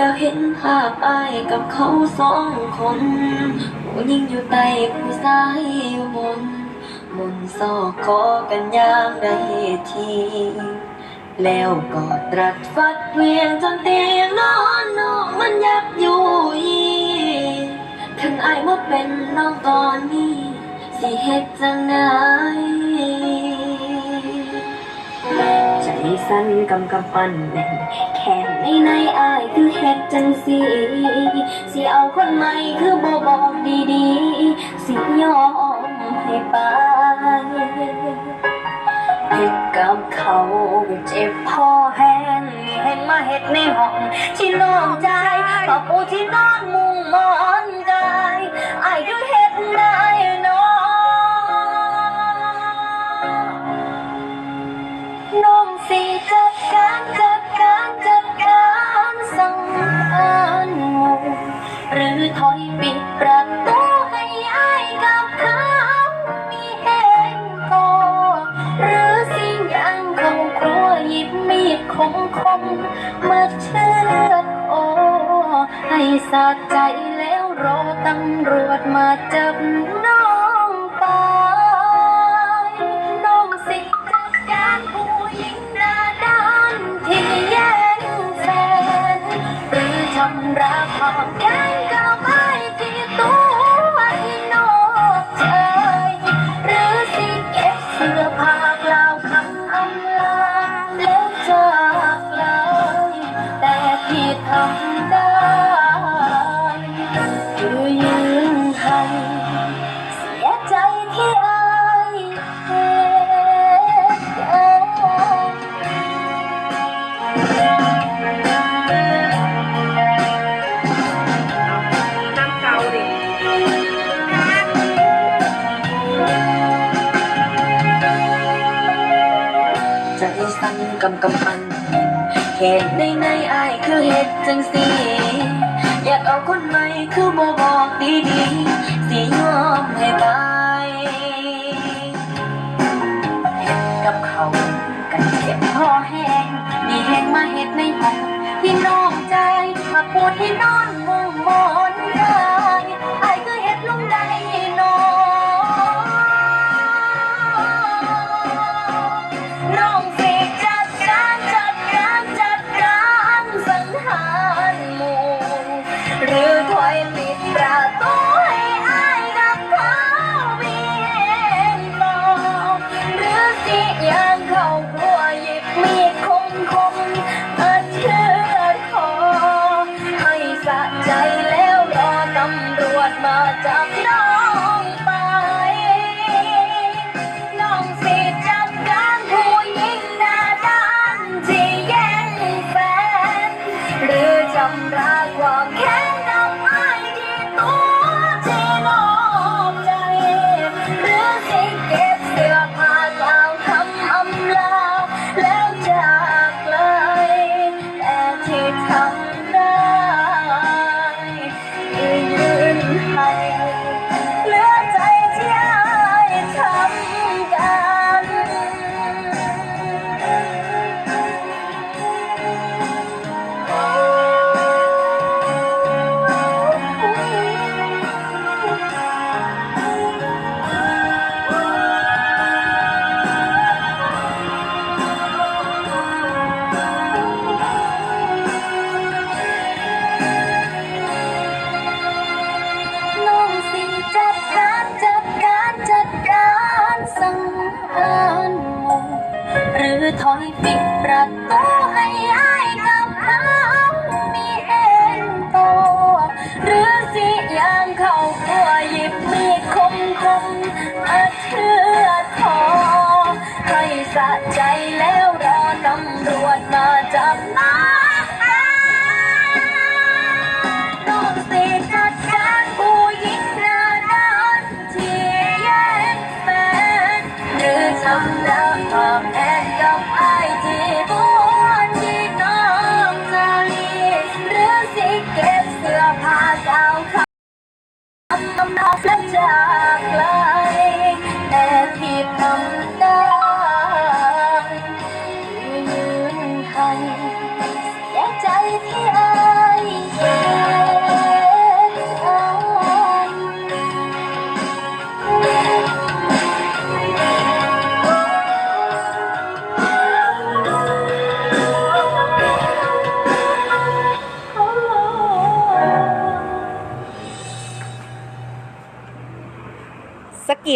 แล้วเห็นภาพอายกับเขาสองคนผู้หญิงอยู่ใต้ผู้ชายอยู่บนมนซอกคอกันยามได้ทีแล้วก็ตรัสฟัดเวียงจนเตียงนอนน้องมันยับอยู่ยีถึงอายมาเป็นน้องตอนนี้ สิเฮ็ดจังไดใจสั่นกำกับปั้นแน่นแค่ในในอายคือเฮ็ดจังสิสิเอาคนใหม่คือบ่บอกดีๆ สิยอมให้ไปผิดกับเขาเจ็บพอแห้งเห็นมาเห็ดในห้องที่นอนใจปะปูที่นอนมุงมอนกายอายก็เห็ดได้น้น้ มาเชือดโอให้สะใจแล้วรอตำรวจมาจับน้องไปน้องสิจัดการผู้หญิงหน้าด้านที่แย่งแฟนหรือทำร้ายความแค้น เหตุในในอายคือเหตุจังสีอยากเอาคนใหม่คือบ่บอกดีๆสิยอมให้ไปเห็ดกับเขากันเจ็บพอแห้งมีแห้งมาเห็ดในห้องที่นองใจมาปูที่นอนมุงำ รือ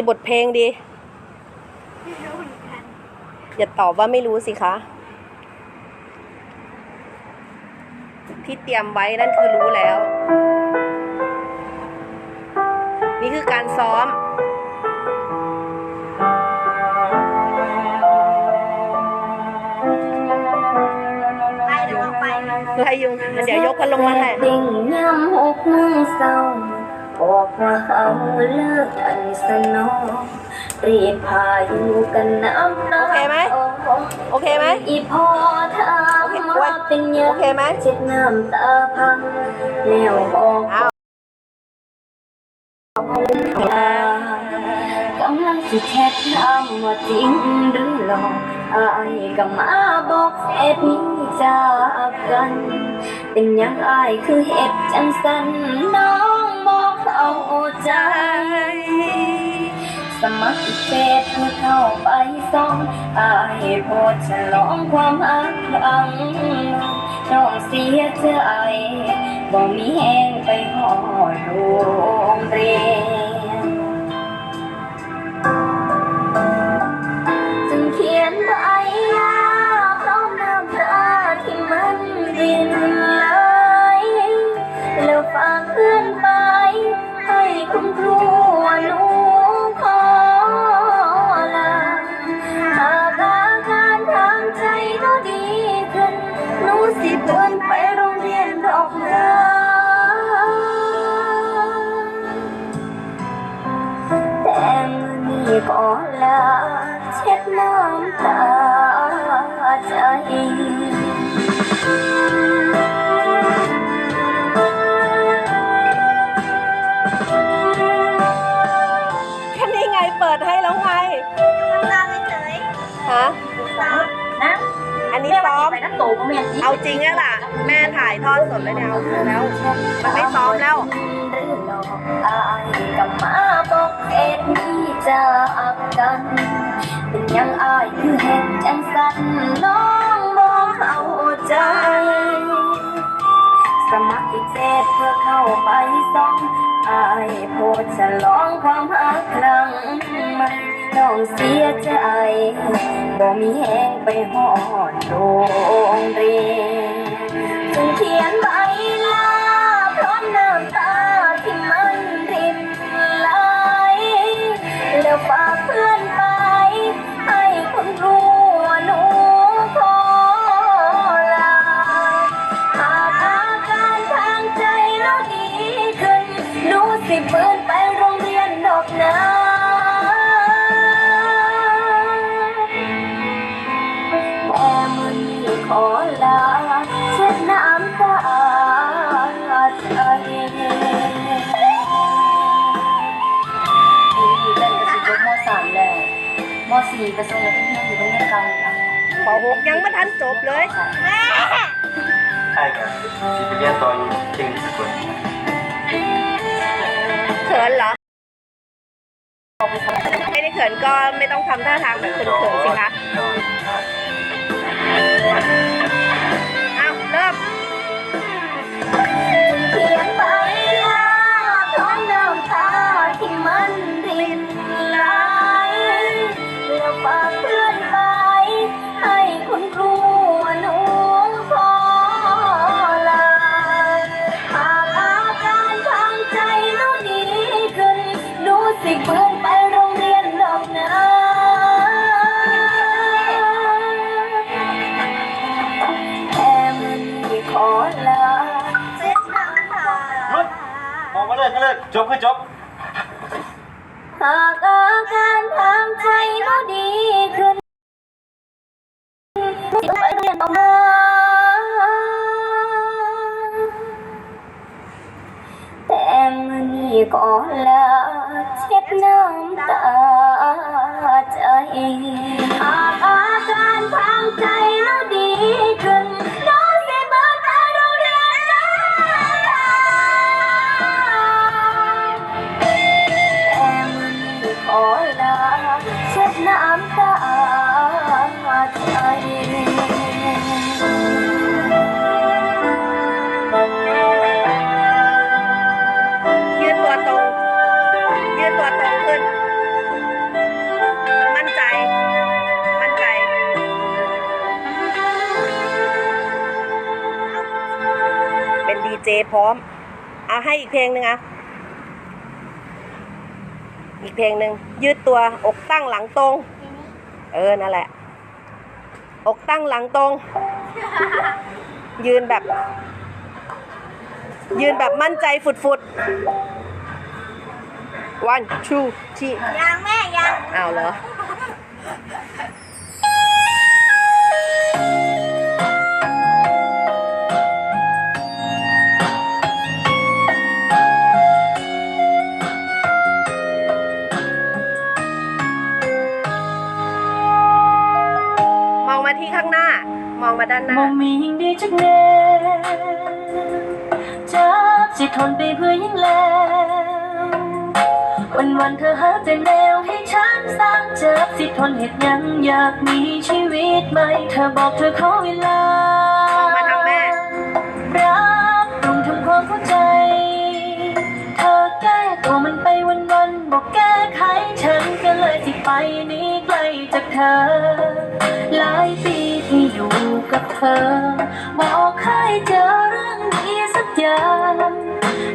บทเพลงดีอย่าตอบว่าไม่รู้สิคะ ที่เตรียมไว้นั่นคือรู้แล้ว นี่คือการซ้อมไปเดี๋ยวเราไป ไล่ยุงเดี๋ยวยกพัดลงมาให้ดิ่งยำ บอกว่าเขาเลิกกันสนอรีบพาอยู่กันน้ำน้ำโอเคไหมโอเคไหมอีพอถามว่าเป็นยังโอเคไหมเช็ดน้ำตาพังแล้วบอกอ้าวว่ากำลังสิแชทถามว่าจริงหรือหลอกอายก็มาบอกเอ็ดนี้จากกัน เป็นหยังอายคือเฮ็ดจังสันน้องบอกเอา ใจ สมัครเฟซเพื่อเข้าไปส่องอายโพสต์ฉลองความอักอังน้องเสียใจบ่มีแหงไปหอดโรงเรียน เอาจริงอะล่ะ แม่ถ่ายทอดสดแล้วเนี่ยเอาจริงแล้ว มันไม่ซ้อมแล้ว กับมาบอกเอ็ดนี่จากกัน เป็นยังอายคือเห็นจังสันน้องบอกเอาใจ สมัครอีกเจ็ดเพื่อเข้าไปส่อง อายโพสต์ฉลองความหักครั้งมัน้องเสียใจบ่มีแหงไปหอดโรงเรียนจึงเขียนใบ มสี่กระทรวงการท่องเที่ยวอยู่โรงเรียนเก่าค่ะขอหกยังไม่ทันจบเลย ใช่ครับที่ไปเรียนต่ออยู่เก่งสกุลเขินเหรอ ไม่ได้เขินก็ไม่ต้องทำท่าทางแบบเขินๆสิคะอ้ มองมาเลยก็เลยจบคือจบ หากอาการทางใจเราดีขึ้นไม่ต้องไปเรียนออกมาแต่มือนี้ก็ลาเช็ดน้ำตาใจหากอาการทางใจ อาให้อีกเพลงหนึ่งอะ อีกเพลงหนึ่งยืดตัวอกตั้งหลังตรง เออ นั่นแหละ อกตั้งหลังตรง ยืนแบบ ยืนแบบมั่นใจฟุดๆ one two three ยังแม่ยัง เอาเหรอ องมาด้านหน้ามองมียิ่งดีจักแน่จับสิทนไปเพื่อยิ่งแล้ว วันวันเธอหาแต่แนวให้ฉันสร้างเจ็บสิทนเหตุยังอยากมีชีวิตใหม่ เธอบอกเธอขอเวลามาทางแม่ รับปรุงทำความเข้าใจ เธอแก้ตัวมันไปวันวันๆบอกแก้ไขฉันก็เลยที่ไปหนี้ไกลจากเธอ หลายปี อยู่กับเธอ บอกเคยเจอเรื่องดีสักอย่าง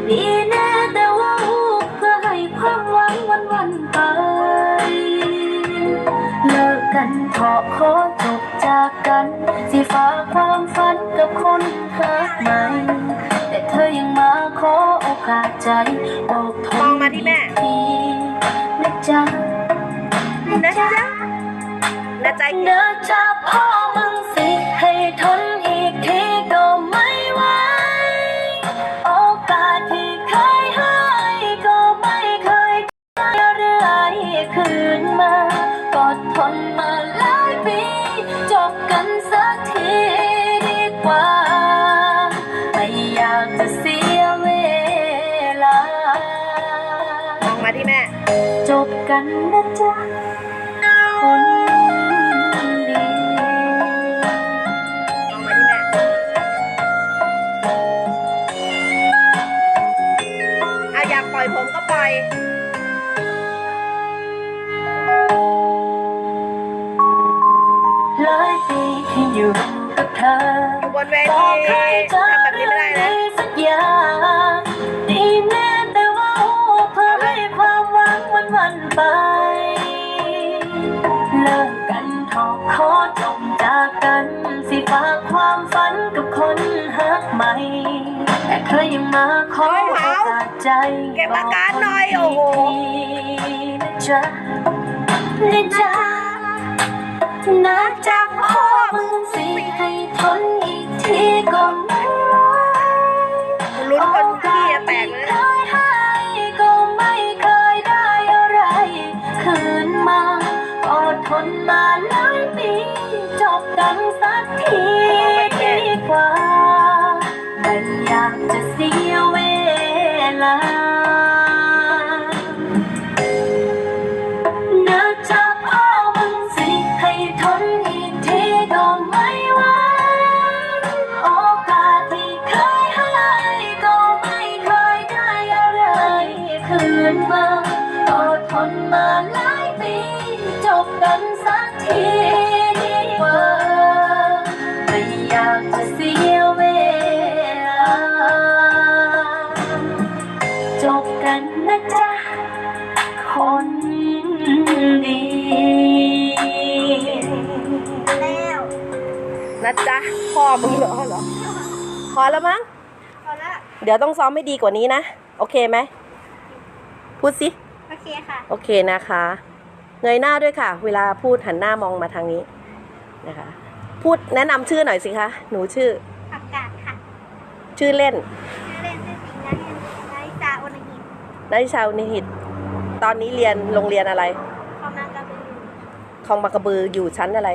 ดีแน่แต่ว่าหูเพื่อให้ความหวังวันวันๆไปเลิกกันขอขอจบจากกัน สิฝากความฝันกับคนรักใหม่แต่เธอยังมาขอโอกาสใจบอกทมองมาที่แม่ทีนะจ๊ะนะจ๊ะนะใจเนื้อจะพ่อ มองมาที่แม่ จบกันนะจ๊ะคนดีมองมาที่แม่อะอยากปล่อยผมก็ปล่อยหลายปีที่อยู่กับเธออยู่บนเวบทีอกให้เจอทำแบบนี้ไม่ได้นะ สักอย่าง วันไป เลิกกันทอขอจบจากกัน สิฝากความฝันกับคนหักใหม่ แต่เธอยังมาขอโอกาสใจเก็บอาการหน่อยโอ้โหนะจ๊ะนะจ๊ะนะจ๊ะพ่อมึงสิให้ทนอีกทีก็ ทนมาหลายปีจบกันสักทีดีกว่าไม่อยากจะเสียเวลานะจ๊ะพ่อมึงสิให้ทนอีกทีก็ไม่ไหวโอกาสที่เคยให้ก็ไม่เคยได้อะไรคืนมาอดทนมาหลายปี กันสักทีดีกว่า ไม่อยากจะเสียเวลา จบกันนะจ๊ะ คนดี แล้วนะจ๊ะพ่อมึงเหรอเหรอ พอแล้วมั้ง พอละเดี๋ยวต้องซ้อมไม่ดีกว่านี้นะ โอเคไหม พูดสิ โอเคค่ะ โอเคนะคะ เงยหน้าด้วยค่ะ เวลาพูดหันหน้ามองมาทางนี้นะคะ พูดแนะนำชื่อหน่อยสิคะ หนูชื่ออากาศค่ะชื่อเล่นชื่อเล่นชื่อจริงนะนาริตาโอนาหินได้ชาวนิหิต ตอนนี้เรียนโรงเรียนอะไร คอมนากระบือคลองบางกระบืออยู่ชั้นอะไร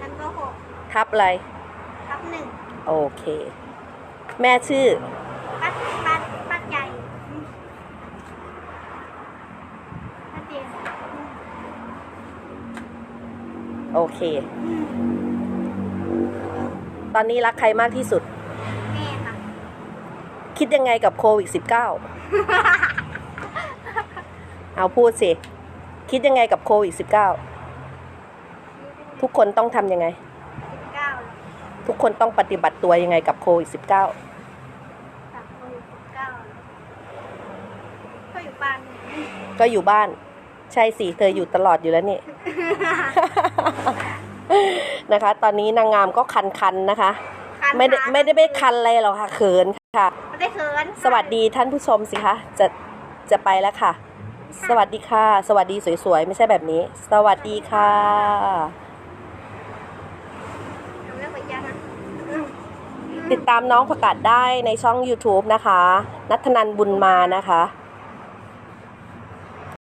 ชั้นก็หกทับอะไร ทับหนึ่งโอเค แม่ชื่อ ปัดปัดปัดใหญ่ปัดเดียว โอเค ตอนนี้รักใครมากที่สุด แม่ค่ะ คิดยังไงกับโควิดสิบเก้าเอาพูดสิ คิดยังไงกับโควิดสิบเก้าทุกคนต้องทำยังไง เก้ทุกคนต้องปฏิบัติตัวยังไงกับโควิดสิบเก้าก็อยู่บ้าน ก็อยู่บ้าน ใช่สิเธออยู่ตลอดอยู่แล้วนี่ นะคะ ตอนนี้นางงามก็คันๆนะคะ ไม่ได้ไม่ได้ไม่คันอะไรหรอกค่ะเขินค่ะไม่ได้เขินสวัสดีท่านผู้ชมสิคะจะจะไปแล้วค่ะ สวัสดีค่ะ สวัสดีสวยๆ ไม่ใช่แบบนี้ สวัสดีค่ะหนูไม่ขอยันนะติดตามน้องประกาศได้ในช่อง YouTube นะคะ นัทธนันบุญมานะคะ